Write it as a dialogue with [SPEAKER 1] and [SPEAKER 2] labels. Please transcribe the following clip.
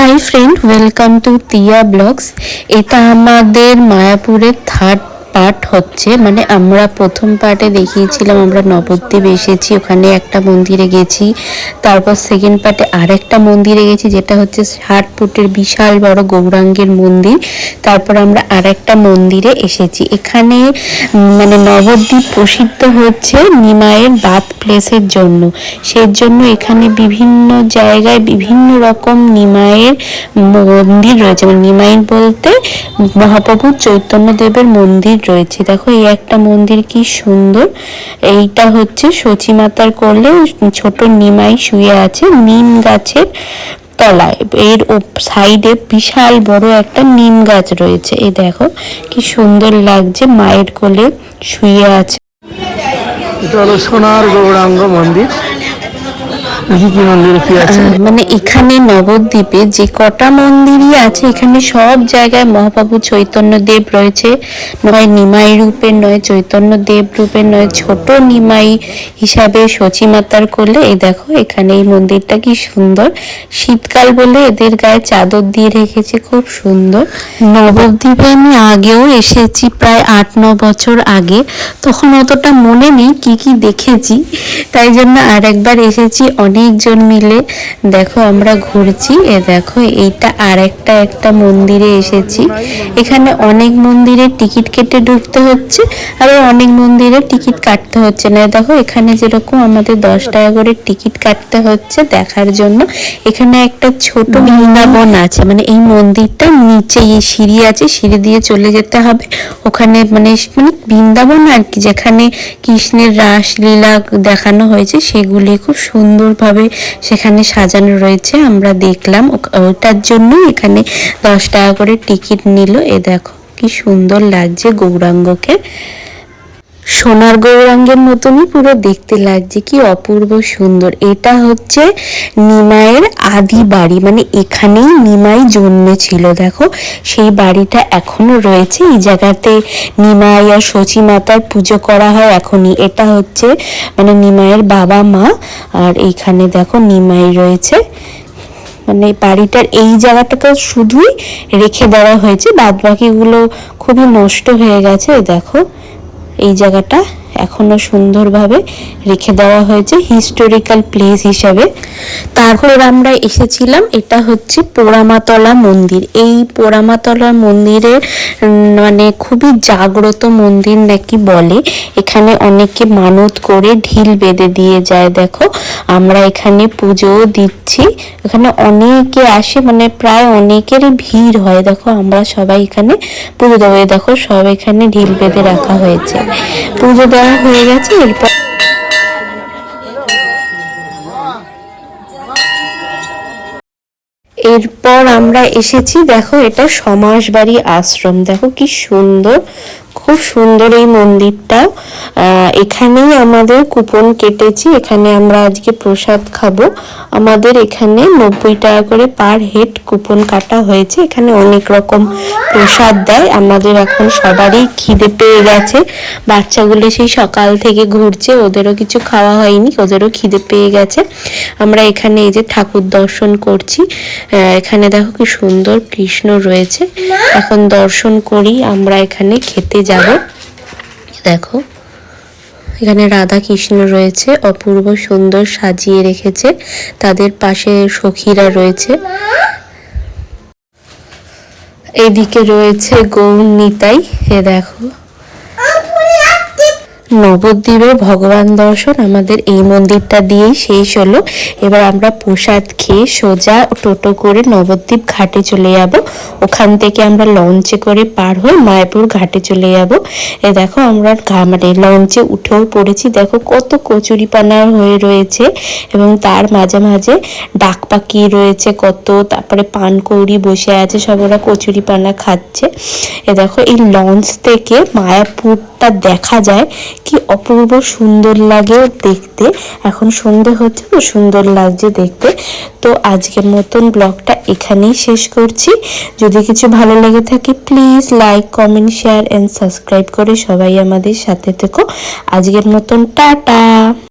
[SPEAKER 1] Hi friend welcome to Tia blogs এটা আমাদের মায়াপুরের থার্ড পার্ট হচ্ছে মানে আমরা প্রথম পার্টে দেখিয়েছিলাম, আমরা নবদ্বীপ এসেছি, ওখানে একটা মন্দিরে গেছি, তারপর সেকেন্ড পার্টে আরেকটা মন্দিরে গেছি, যেটা হচ্ছে ষাট ফুটের বিশাল বড় গৌরাঙ্গের মন্দির, তারপর আমরা আরেকটা মন্দিরে এসেছি। এখানে মানে নবদ্বীপ প্রসিদ্ধ হচ্ছে নিমায়ের বাত প্লেসের জন্য। সেই জন্য এখানে বিভিন্ন জায়গায় বিভিন্ন রকম নিমায়ের মন্দির রয়েছে। মানে নিমাইন বলতে মহাপ্রভু চৈতন্যদেবের মন্দির রয়েছে। দেখো, এই একটা মন্দির কি সুন্দর। এইটা হচ্ছে সচী মাতার করলে ছোট নিমাই শুয়ে আছে নিম গাছের তলায়। এর সাইডে বিশাল বড় একটা নিম গাছ রয়েছে। এই দেখো, কি সুন্দর লাগছে মায়ের কোলে শুয়ে আছে।
[SPEAKER 2] এটা হলো সোনার গৌরাঙ্গ মন্দির। দেখি কি মন্দিরে আছে?
[SPEAKER 1] মানে এখানে নবদ্বীপে যে কটা মন্দিরই আছে এখানে সব জায়গায় মহাপ্রভু চৈতন্য দেব রয়েছে। নয় নিমাই রূপে নয় চৈতন্য দেব রূপে নয় ছোট নিমাই হিসাবে সচী মাতার করলে এই দেখো এখানে এই মন্দিরটা কি সুন্দর। শীতকাল বলে এদের গায়ে চাদর দিয়ে রেখেছে খুব সুন্দর। নবদ্বীপে আমি আগেও এসেছি প্রায় আট ন বছর আগে। তখন অতটা মনে নেই কি কি দেখেছি। তাই জন্য আর একবার এসেছি অনেকজন মিলে দেখো আমরা ঘুরছি এ দেখো এইটা আর একটা একটা মন্দিরে এসেছি। এখানে অনেক মন্দিরে টিকিট কেটে ঢুকতে হচ্ছে আবার অনেক মন্দিরে টিকিট কাটতে হচ্ছে না। দেখো এখানে যেরকম আমাদের দশ টাকা করে টিকিট কাটতে হচ্ছে দেখার জন্য এখানে একটা ছোট বৃন্দাবন আছে মানে এই মন্দিরটা নিচে এই সিঁড়ি আছে সিঁড়ি দিয়ে চলে যেতে হবে। ওখানে মানে মানে বৃন্দাবন আর কি যেখানে কৃষ্ণের রাসলীলা দেখানো হয়েছে সেগুলি খুব সুন্দরভাবে সেখানে সাজানো রয়েছে। আমরা দেখলাম ওটার জন্য এখানে দশ টাকা করে টিকিট নিল। এ দেখো, কি সুন্দর লাগছে গৌরাঙ্গকে। সোনার গৌরাঙ্গের মতনই পুরো দেখতে লাগছে, কি অপূর্ব সুন্দর। এটা হচ্ছে নিমাইয়ের আদি বাড়ি মানে এখানেই নিমাই জন্মেছিল, দেখো। সেই বাড়িটা এখনও রয়েছে, এই জায়গাতে নিমাই আর সচী মাতার পুজো করা হয় এখনই। এটা হচ্ছে মানে নিমাইয়ের বাবা মা, আর এইখানে দেখো নিমাই রয়েছে। মানে বাড়িটার এই জায়গাটাকে শুধুই রেখে দেওয়া হয়েছে বাদ বাকিগুলো খুবই নষ্ট হয়ে গেছে, দেখো। এই জায়গাটা এখনও সুন্দরভাবে রেখে দেওয়া হয়েছে হিস্টোরিক্যাল প্লেস হিসাবে। তারপর আমরা এসেছিলাম, এটা হচ্ছে পোড়ামাতলা মন্দির। এই পোড়ামাতলা মন্দিরে মানে খুবই জাগ্রত মন্দির নাকি বলে, এখানে অনেকে মানত করে ঢিল বেঁধে দিয়ে যায়, দেখো। আমরা এখানে পুজোও দিচ্ছি। এখানে অনেকে আসে মানে প্রায় অনেকেরই ভিড় হয়, দেখো, আমরা সবাই এখানে পুজো দেবো। দেখো, সব এখানে ঢিল বেঁধে রাখা হয়েছে। পুজো দেওয়া হয়ে গেছে এরপর এরপর আমরা এসেছি দেখো এটা সমাজবাড়ি আশ্রম দেখো কি সুন্দর। খুব সুন্দর এই মন্দিরটা। আহ, এখানেই আমাদের কুপন কেটেছি এখানে আমরা আজকে প্রসাদ খাব। আমাদের এখানে নব্বই টাকা করে পার হেড কুপন কাটা হয়েছে। এখানে অনেক রকম প্রসাদ দেয়। আমাদের এখন সবারই খিদে পেয়ে গেছে। বাচ্চাগুলো সেই সকাল থেকে ঘুরছে ওদেরও কিছু খাওয়া হয়নি ওদেরও খিদে পেয়ে গেছে। আমরা এখানে এই যে ঠাকুর দর্শন করছি। এখানে দেখো কি সুন্দর কৃষ্ণ রয়েছে। এখন দর্শন করি আমরা এখানে খেতে যাব। দেখো, এখানে রাধা কৃষ্ণ রয়েছে, অপূর্ব সুন্দর সাজিয়ে রেখেছে, তাদের পাশে সখীরা রয়েছে। এদিকে রয়েছে গৌর নিতাই, এ দেখো। নবদ্বীপের ভগবান দর্শন আমাদের এই মন্দিরটা দিয়েই শেষ হলো। এবার আমরা প্রসাদ খেয়ে সোজা টোটো করে নবদ্বীপ ঘাটে চলে যাব। ওখান থেকে আমরা লঞ্চে করে পার হয়ে মায়াপুর ঘাটে চলে যাব। এ দেখো আমরা মানে লঞ্চে উঠেও পড়েছি। দেখো কত কচুরিপানা হয়ে রয়েছে এবং তার মাঝে মাঝে ডাক পাখি রয়েছে কত। তারপরে পানকৌড়ি বসে আছে, সব ওরা কচুরিপানা খাচ্ছে। এ দেখো এই লঞ্চ থেকে মায়াপুরটা দেখা যায় কি অপূর্ব সুন্দর লাগে দেখতে। এখন সন্ধে হচ্ছে তো সুন্দর লাগছে দেখতে। তো আজকের মতন ব্লগটা এখানেই শেষ করছি। যদি কিছু ভালো লেগে থাকে please like comment share and subscribe করে সবাই আমাদের সাথে থেকো। আজকের মতন টাটা!